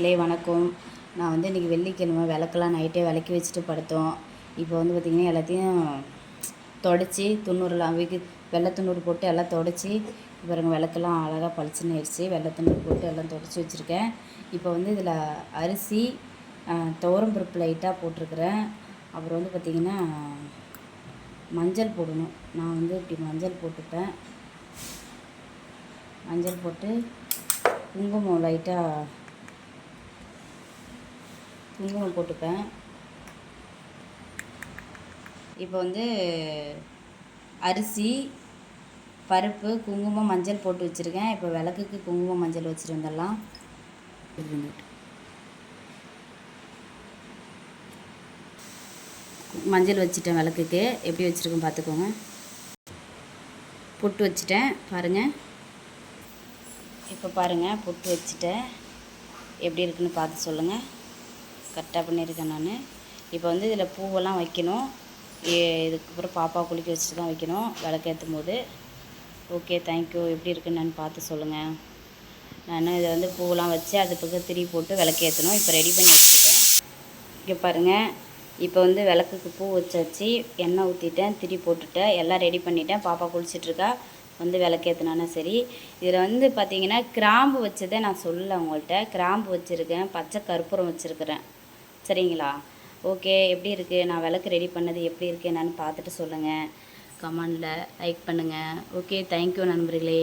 இல்லை வணக்கம். நான் வந்து இன்றைக்கி வெள்ளிக்கிழமை விளக்கெல்லாம் நைட்டே விளக்கி வச்சுட்டு படுத்தோம். இப்போ வந்து பார்த்திங்கன்னா எல்லாத்தையும் தொடச்சி துண்ணூறுலாம் அவிக்கு வெள்ளை துண்ணூறு போட்டு எல்லாம் தொடச்சி பாருங்க விளக்கெல்லாம் அழகாக பளிச்சுன்னு ஆயிடுச்சு. வெள்ளை துண்ணூறு போட்டு எல்லாம் தொடச்சி வச்சுருக்கேன். இப்போ வந்து இதில் அரிசி துவரம் பருப்பு லைட்டாக போட்டிருக்கிறேன். அப்புறம் வந்து பார்த்திங்கன்னா மஞ்சள் போடணும். நான் வந்து இப்படி மஞ்சள் போட்டுப்பேன். மஞ்சள் போட்டு குங்குமம் லைட்டாக குங்குமம் போட்டுப்பேன். இப்போ வந்து அரிசி பருப்பு குங்குமம் மஞ்சள் போட்டு வச்சுருக்கேன். இப்போ விளக்குக்கு குங்குமம் மஞ்சள் வச்சுட்டு வந்துடலாம். மஞ்சள் வச்சுட்டேன் விளக்குக்கு. எப்படி வச்சுருக்கேன் பார்த்துக்கோங்க. பொட்டு வச்சுட்டேன். பாருங்கள் இப்போ பாருங்கள் பொட்டு வச்சுட்டேன். எப்படி இருக்குன்னு பார்த்து சொல்லுங்கள் கரெக்டாக பண்ணியிருக்கேன் நான். இப்போ வந்து இதில் பூவெல்லாம் வைக்கணும். ஏ- இதுக்கப்புறம் பாப்பா குளிக்க வச்சுட்டு தான் வைக்கணும். விளக்கேற்றும் போது ஓகே தேங்க்யூ எப்படி இருக்குன்னு நான் பார்த்து சொல்லுங்கள் நான் இதை வந்து பூவெல்லாம் வச்சு அது பக்கம் திரி போட்டு விளக்கேற்றணும் இப்போ ரெடி பண்ணி வச்சுருக்கேன். இங்கே பாருங்கள் இப்போ வந்து விளக்குக்கு பூ வச்சாச்சு எண்ணெய் ஊற்றிட்டேன் திரி போட்டுட்டேன். எல்லாம் ரெடி பண்ணிட்டேன். பாப்பா குளிச்சிட்ருக்கா. வந்து விளக்கேற்றினானா சரி. இதில் வந்து பார்த்தீங்கன்னா கிராம்பு வச்சதை நான் சொல்லலை உங்கள்கிட்ட. கிராம்பு வச்சுருக்கேன். பச்சை கற்பூரம் வச்சுருக்கிறேன். சரிங்களா? ஓகே எப்படி இருக்குது நான் விளக்கு ரெடி பண்ணது எப்படி இருக்குது என்னன்னு பார்த்துட்டு சொல்லுங்கள் கமெண்டில் லைக் பண்ணுங்கள் ஓகே தேங்க்யூ நண்பர்களே.